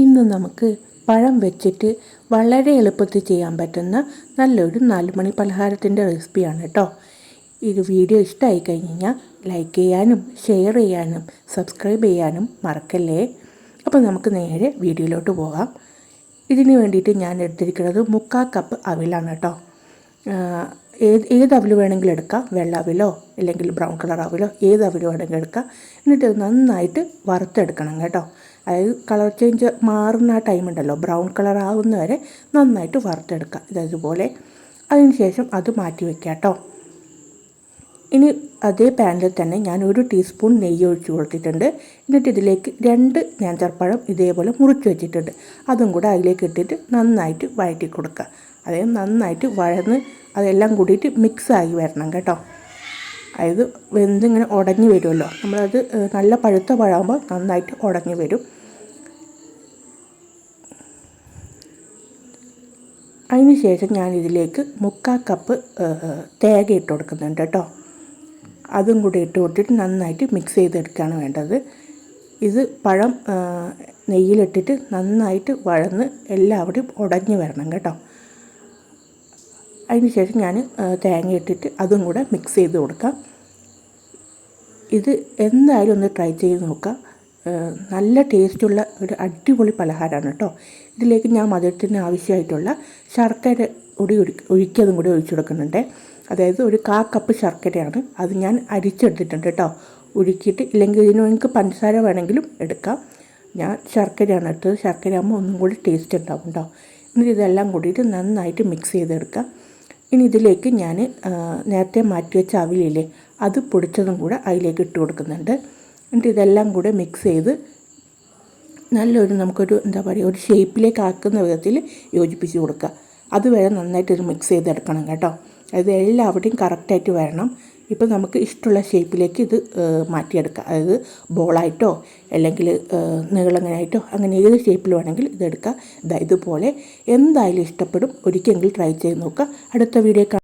ഇന്ന് നമുക്ക് പഴം വെച്ചിട്ട് വളരെ എളുപ്പത്തിൽ ചെയ്യാൻ പറ്റുന്ന നല്ലൊരു നാലുമണി പലഹാരത്തിന്റെ റെസിപ്പിയാണ് കേട്ടോ. ഇത് വീഡിയോ ഇഷ്ടമായി കഴിഞ്ഞ് കഴിഞ്ഞാൽ ലൈക്ക് ചെയ്യാനും ഷെയർ ചെയ്യാനും സബ്സ്ക്രൈബ് ചെയ്യാനും മറക്കല്ലേ? അപ്പോൾ നമുക്ക് നേരെ വീഡിയോയിലോട്ട് പോകാം. ഇതിന് വേണ്ടിയിട്ട് ഞാൻ എടുത്തിരിക്കുന്നത് മുക്കാൽ കപ്പ് അവിലാണ് കേട്ടോ. ഏത് ഏത് അവിൽ വേണമെങ്കിലും എടുക്കാം. വെള്ള അവിലോ അല്ലെങ്കിൽ ബ്രൗൺ കളർ അവിലോ ഏത് അവിൽ വേണമെങ്കിലും എടുക്കാം. എന്നിട്ട് നന്നായിട്ട് വറുത്തെടുക്കണം കേട്ടോ. അതായത് കളർ ചേഞ്ച് മാറുന്ന ആ ടൈം ഉണ്ടല്ലോ. ബ്രൗൺ കളർ ആവുന്നവരെ നന്നായിട്ട് വറുത്തെടുക്കുക ഇതതുപോലെ അതിനുശേഷം അത് മാറ്റി വയ്ക്കാം കേട്ടോ. ഇനി അതേ പാനിൽ തന്നെ ഞാൻ ഒരു ടീസ്പൂൺ നെയ്യ് ഒഴിച്ച് കൊടുത്തിട്ടുണ്ട്. എന്നിട്ട് ഇതിലേക്ക് രണ്ട് നേന്ത്രപ്പഴം ഇതേപോലെ മുറിച്ച് വെച്ചിട്ടുണ്ട്. അതും കൂടെ അതിലേക്ക് ഇട്ടിട്ട് നന്നായിട്ട് വഴറ്റി കൊടുക്കുക. അതായത് നന്നായിട്ട് വഴന്ന് അതെല്ലാം കൂടിയിട്ട് മിക്സായി വരണം കേട്ടോ. അതായത് വെന്തിങ്ങനെ ഉടഞ്ഞു വരുമല്ലോ. നമ്മളത് നല്ല പഴുത്ത പഴമാകുമ്പോൾ നന്നായിട്ട് ഉടഞ്ഞു വരും. അതിന് ശേഷം ഞാൻ ഇതിലേക്ക് മുക്കാൽ കപ്പ് തേങ്ങ ഇട്ട് കൊടുക്കുന്നുണ്ട് കേട്ടോ. അതും കൂടി ഇട്ട് കൊടുത്തിട്ട് നന്നായിട്ട് മിക്സ് ചെയ്തെടുക്കുകയാണ് വേണ്ടത്. ഇത് പഴം നെയ്യിലിട്ടിട്ട് നന്നായിട്ട് വഴന്ന് എല്ലാവിടെയും ഉടഞ്ഞു വരണം കേട്ടോ. അതിനുശേഷം ഞാൻ തേങ്ങ ഇട്ടിട്ട് അതും കൂടെ മിക്സ് ചെയ്ത് കൊടുക്കാം. ഇത് എന്തായാലും ഒന്ന് ട്രൈ ചെയ്ത് നോക്കാം. നല്ല ടേസ്റ്റുള്ള ഒരു അടിപൊളി പലഹാരമാണ് കേട്ടോ. ഇതിലേക്ക് ഞാൻ മധുരത്തിന് ആവശ്യമായിട്ടുള്ള ശർക്കര കൂടി ഒഴിക്കതും കൂടി ഒഴിച്ചു കൊടുക്കുന്നുണ്ട്. അതായത് ഒരു കാ കപ്പ് ശർക്കരയാണ് അത് ഞാൻ അരിച്ചെടുത്തിട്ടുണ്ട് കേട്ടോ. ഉരുക്കിയിട്ട് ഇല്ലെങ്കിൽ ഇതിന് നിങ്ങൾക്ക് പഞ്ചസാര വേണമെങ്കിലും എടുക്കാം. ഞാൻ ശർക്കരയാണ് എടുത്തത് ശർക്കര ആകുമ്പോൾ ഒന്നും കൂടി ടേസ്റ്റ് ഉണ്ടാവും കേട്ടോ. എന്നിട്ട് ഇതെല്ലാം കൂടിയിട്ട് നന്നായിട്ട് മിക്സ് ചെയ്തെടുക്കാം. ഇനി ഇതിലേക്ക് ഞാൻ നേരത്തെ മാറ്റി വെച്ച അവിലില്ലേ അത് പൊടിച്ചതും കൂടെ അതിലേക്ക് ഇട്ട് കൊടുക്കുന്നുണ്ട്. എന്നിട്ട് ഇതെല്ലാം കൂടെ മിക്സ് ചെയ്ത് നല്ലൊരു നമുക്കൊരു എന്താ പറയുക ഒരു ഷേപ്പിലേക്ക് ആക്കുന്ന വിധത്തിൽ യോജിപ്പിച്ച് കൊടുക്കുക. അതുവരെ നന്നായിട്ട് ഇത് മിക്സ് ചെയ്തെടുക്കണം കേട്ടോ. അത് എല്ലാവിടെയും കറക്റ്റായിട്ട് വരണം. ഇപ്പോൾ നമുക്ക് ഇഷ്ടമുള്ള ഷേപ്പിലേക്ക് ഇത് മാറ്റിയെടുക്കാം. അതായത് ബോളായിട്ടോ അല്ലെങ്കിൽ നീളങ്ങനായിട്ടോ അങ്ങനെ ഏത് ഷേപ്പിൽ വേണമെങ്കിൽ ഇതെടുക്കുക ഇതുപോലെ എന്തായാലും ഇഷ്ടപ്പെടും. ഒരിക്കലെങ്കിലും ട്രൈ ചെയ്ത് നോക്കുക. അടുത്ത വീഡിയോ